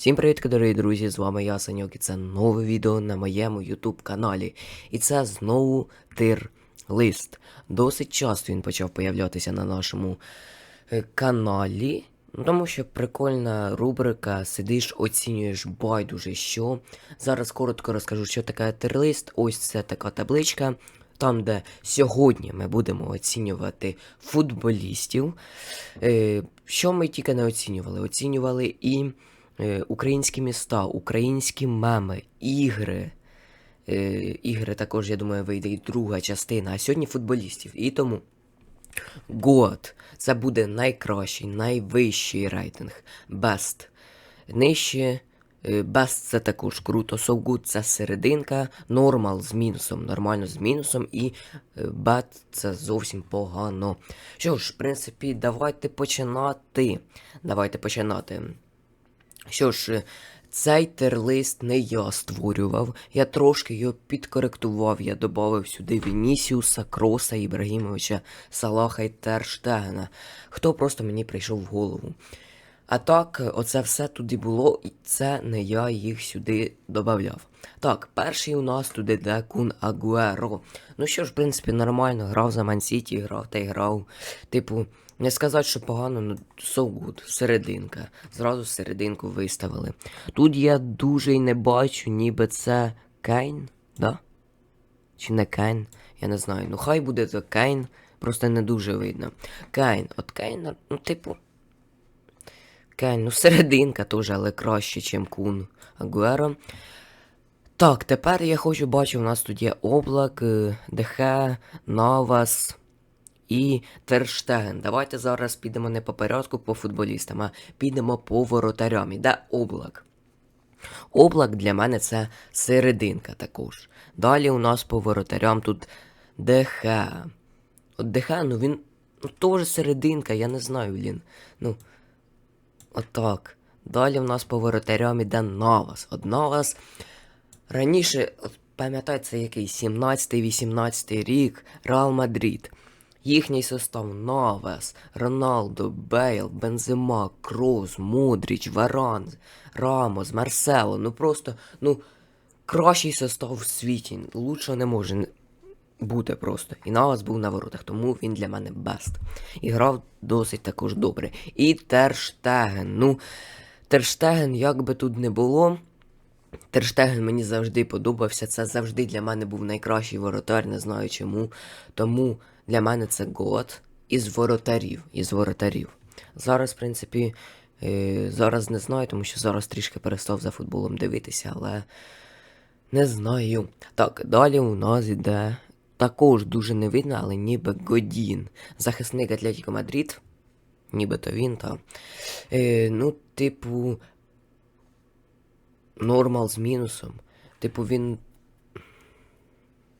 Всім привіт, дорогі друзі! З вами я, Саньок, і це нове відео на моєму YouTube каналі. І це знову тир-лист. Досить часто він почав появлятися на нашому е, каналі. Ну, Тому що прикольна рубрика, сидиш, оцінюєш байдуже що. Зараз коротко розкажу, що таке тир-лист. Ось це така табличка. Там, де сьогодні ми будемо оцінювати футболістів. Е, що ми тільки не оцінювали? Оцінювали і українські міста, українські меми, ігри. Е, ігри також, я думаю, вийде і друга частина. А сьогодні футболістів. І тому год це буде найкращий, найвищий рейтинг. Best. Нижче. е, Best це також круто. So good це серединка. Normal з мінусом. Нормально з мінусом. І е, bad це зовсім погано. Що ж, в принципі, давайте починати. Давайте починати. Що ж, цей терлист не я створював, я трошки його підкоректував, я додав сюди Вінісіуса, Кроса, Ібрагімовича, Салаха і Терштегена, хто просто мені прийшов в голову. А так, оце все туди було, і це не я їх сюди додавав. Так, перший у нас туди йде Кун Агуеро. Ну що ж, в принципі, нормально, грав за Мансіті, грав та й грав. Типу, не сказати, що погано, ну so good, серединка. Зразу серединку виставили. Тут я дуже й не бачу, ніби це Кейн, да? Чи не Кейн? Я не знаю. Ну хай буде то Кейн, просто не дуже видно. Кейн, от Кейн, ну, типу. Кейн, ну серединка теж, але краще, ніж Кун Агуеро. Так, тепер я хочу бачити, у нас тут є Облак, е, Дехе, Навас і Терштеген. Давайте зараз підемо не по порядку по футболістам, а підемо по воротарям. Іде Облак. Облак для мене це серединка також. Далі у нас по воротарям тут Дехе. От Дехе, ну він ну, теж серединка, я не знаю, блін. Ну, отак. Далі у нас по воротарям іде Навас. От Навас Раніше, це який 17-18 рік, Реал Мадрид. Їхній состав Навес, Роналдо, Бейл, Бензема, Кроз, Модріч, Варан, Рамос, Марсело. Ну просто, ну, кращий состав в світі. Лучше не може бути просто. І Навес був на воротах, тому він для мене бест. І грав досить також добре. І Терштеген. Ну, Терштеген, як би тут не було. Терштеген мені завжди подобався. Це завжди для мене був найкращий воротар, не знаю чому. Тому для мене це год із воротарів. Із воротарів. Зараз, в принципі, е, зараз не знаю, тому що зараз трішки перестав за футболом дивитися, але не знаю. Так, далі у нас іде також дуже не видно, але ніби Годін. Захисник Атлетіко Мадрид. Нібито він, та. Е, ну, типу, нормал з мінусом. Типу, він.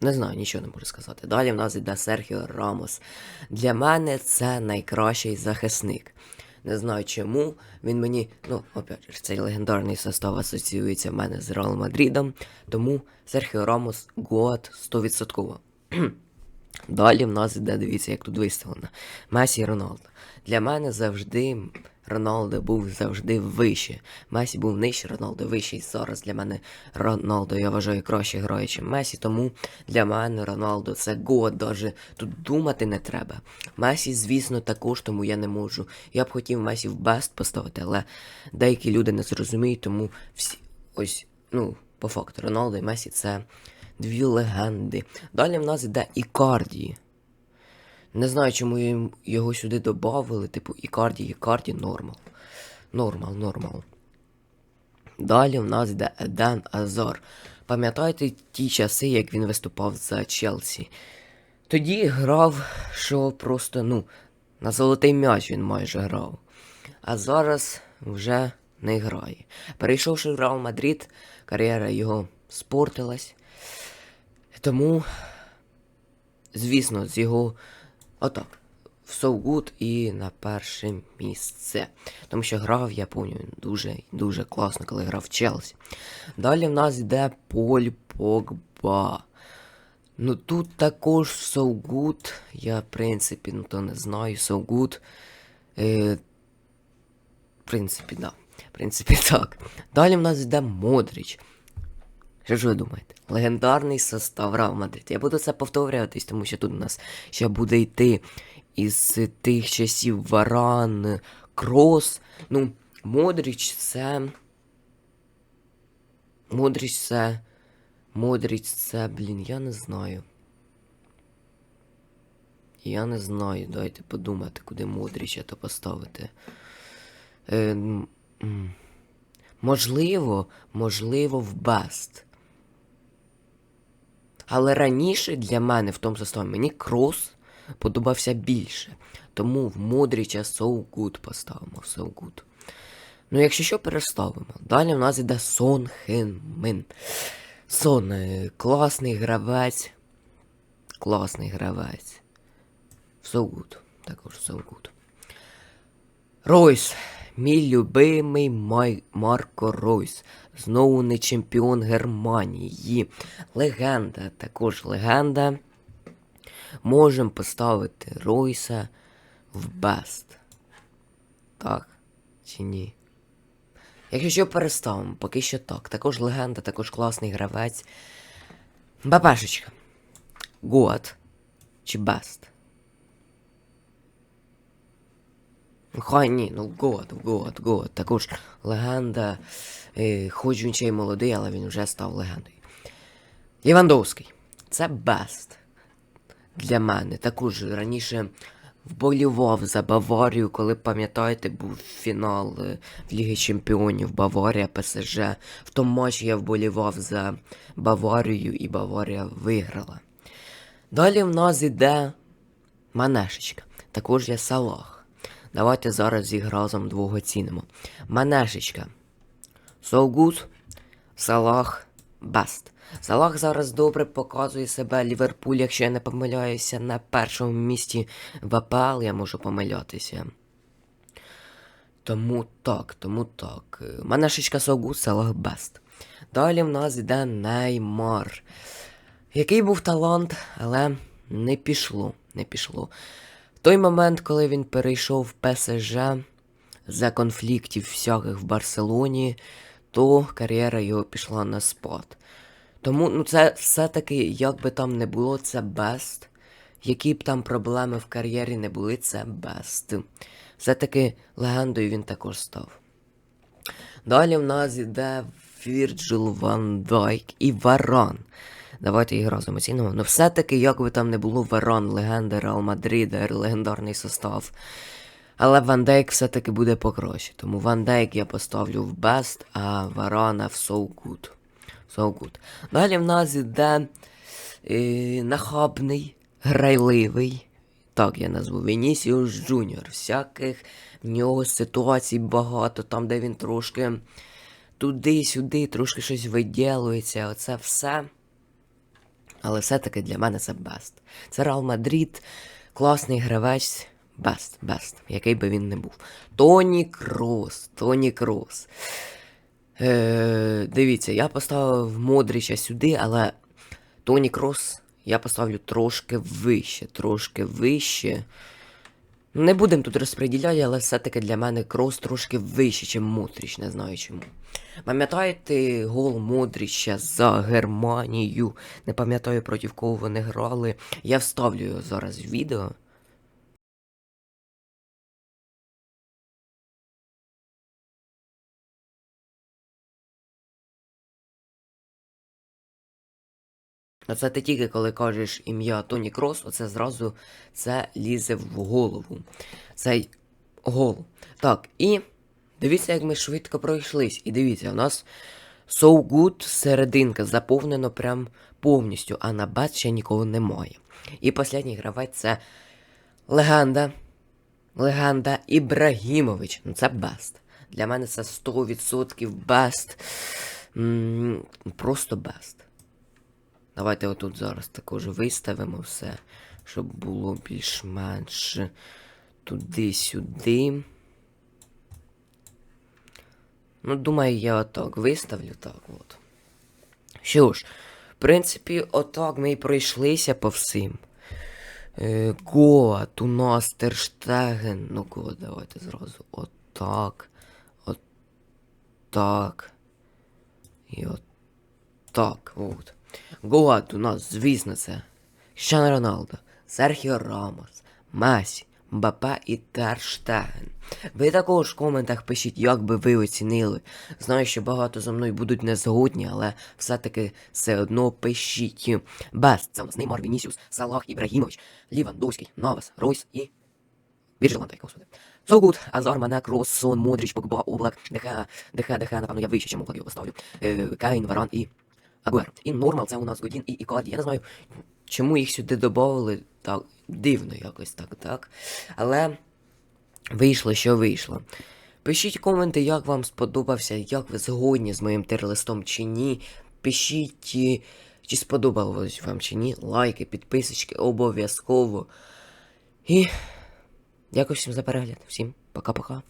Не знаю, нічого не можу сказати. Далі в нас йде Серхіо Рамос. Для мене це найкращий захисник. Не знаю чому. Він мені, ну, опять же, цей легендарний состав асоціюється в мене з Реал Мадридом. Тому Серхіо Рамос год 100%. Далі в нас іде, дивіться, як тут виставлено. Месі і Роналдо. Для мене завжди Роналдо був завжди вище. Месі був нижче, Роналдо вищий. Зараз для мене Роналдо, я вважаю, краще грає, ніж Месі. Тому для мене Роналдо це год, даже тут думати не треба. Месі, звісно, також, тому я не можу. Я б хотів Месі в бест поставити, але деякі люди не зрозуміють, тому всі ось, ну, по факту, Роналдо і Месі це дві легенди. Далі в нас йде Ікарді. Не знаю, чому його сюди додавали, типу Ікарді, Ікарді, нормал. Нормал, нормал. Далі в нас йде Еден Азар. Пам'ятаєте ті часи, як він виступав за Челсі? Тоді грав, що просто, ну, на золотий м'яч він майже грав. А зараз вже не грає. Перейшовши в Реал Мадрид, кар'єра його спортилась. Тому, звісно, з його отак. В So Good і на перше місце. Тому що грав, я пам'ятаю, дуже дуже класно, коли грав Челсі. Далі в нас йде Поль Погба. Ну тут також So Good. Я, в принципі, ну то не знаю. So Good. Е, в принципі, да. В принципі, так. Далі в нас йде Модріч. Що ж ви думаєте? Легендарний состав Реал Мадрид. Я буду це повторюватись, тому що тут у нас ще буде йти із тих часів Варан, Крос. Ну, Модріч це. Модріч це. Модріч це, блін, я не знаю. Я не знаю, дайте подумати, куди Модріча то поставити. Е, можливо, можливо, в Бест. Але раніше для мене в тому составі мені крос подобався більше. Тому в Модріча So Good поставимо. So Good. Ну, якщо що, переставимо. Далі в нас іде Сон Хен Мин. Сон е, класний гравець. Класний гравець. So Good. Також So Good. Ройс. Мій любимий Май... Марко Ройс. Знову не чемпіон Германії. Легенда, також легенда. Можемо поставити Ройса в Бест. Так? Чи ні? Якщо що переставимо, поки що так. Також легенда, також класний гравець. Бабашечка. Год. Чи Бест? Ну, Хай ні, ну год, год, год. Також легенда. Е, хоч він ще й молодий, але він вже став легендою. Лівандовський. Це бест. Для мене. Також раніше вболівав за Баварію, коли, пам'ятаєте, був фінал е, в Ліги Чемпіонів Баварія ПСЖ. В тому матчі я вболівав за Баварію і Баварія виграла. Далі в нас іде Манешечка. Також є Салах. Давайте зараз їх разом двох оцінимо. So good. Салах Best. Салах зараз добре показує себе Ліверпуль, якщо я не помиляюся, на першому місці в АПЛ, я можу помилятися. Тому так, тому так. Манешечка good, Салах Best. Далі в нас йде Неймар. Який був талант, але не пішло, не пішло. Той момент, коли він перейшов в ПСЖ за конфліктів всяких в Барселоні, то кар'єра його пішла на спад. Тому ну це все-таки, як би там не було, це бест. Які б там проблеми в кар'єрі не були, це бест. Все-таки легендою він також став. Далі в нас іде Вірджил Ван Дайк і Варан. Давайте їх разом оцінимо. Ну все-таки, як би там не було, Варан, легенда Реал Мадрида, легендарний состав. Але Ван Дейк все-таки буде покраще. Тому Ван Дейк я поставлю в Best, а Варана в So Good. So Good. Далі в нас іде е, нахабний, грайливий. Так я назву Вінісіус Джуніор. Всяких в нього ситуацій багато, там, де він трошки туди-сюди, трошки щось виділується. Оце все. Але все-таки для мене це Бест. Це Реал Мадрид, класний гравець. Бест, бест, який би він не був. Тоні Крос, Тоні Крос. Е, Дивіться, я поставив Модрича сюди, але Тоні Крос я поставлю трошки вище, трошки вище. Не будемо тут розподіляти, але все-таки для мене Крос трошки вище, ніж Модріч, не знаю чому. Пам'ятаєте гол Модріча за Германію? Не пам'ятаю, проти кого вони грали. Я вставлю його зараз в відео. Оце ти тільки коли кажеш ім'я Тоні Крос, оце зразу це лізе в голову. Цей гол. Так, і дивіться, як ми швидко пройшлись. І дивіться, у нас So Good серединка заповнено прям повністю, а на бет ще нікого немає. І останній гравець це легенда. Легенда Ібрагімович. Ну це бест. Для мене це 100% бест. Просто бест. Давайте отут зараз також виставимо все, щоб було більш-менш туди-сюди. Ну, думаю, я отак виставлю так от. Що ж, в принципі, отак ми і пройшлися по всім. Е, Гоат, у нас Терштеген. Ну, го, давайте зразу. Отак. так. І от так, от. Гуат у нас, звісно, це. Кріштиану Роналдо, Серхіо Рамос, Месі, Мбапе і Терштеген. Ви також в коментах пишіть, як би ви оцінили. Знаю, що багато зо мною будуть не згодні, але все-таки все одно пишіть. Бест, це нас Неймар, Вінісіус, Салах, Ібрагімович, Лівандовський, Навес, Ройс і Вірджил Ван господи. So. Азар, Мане, Крос, Сон, Модріч, Погба, Облак, ДХ, ДХ, ДХ, напевно, я вище, чим Облак його поставлю. Е, Кейн, Варан і Агуер. І Нормал, це у нас Годін і Ікарді. Я не знаю, чому їх сюди додали. Так, дивно якось так, так. Але вийшло, що вийшло. Пишіть коменти, як вам сподобався, як ви згодні з моїм тир-листом чи ні. Пишіть, е, чи сподобалось вам чи ні. Лайки, підписочки обов'язково. І дякую всім за перегляд. Всім пока-пока.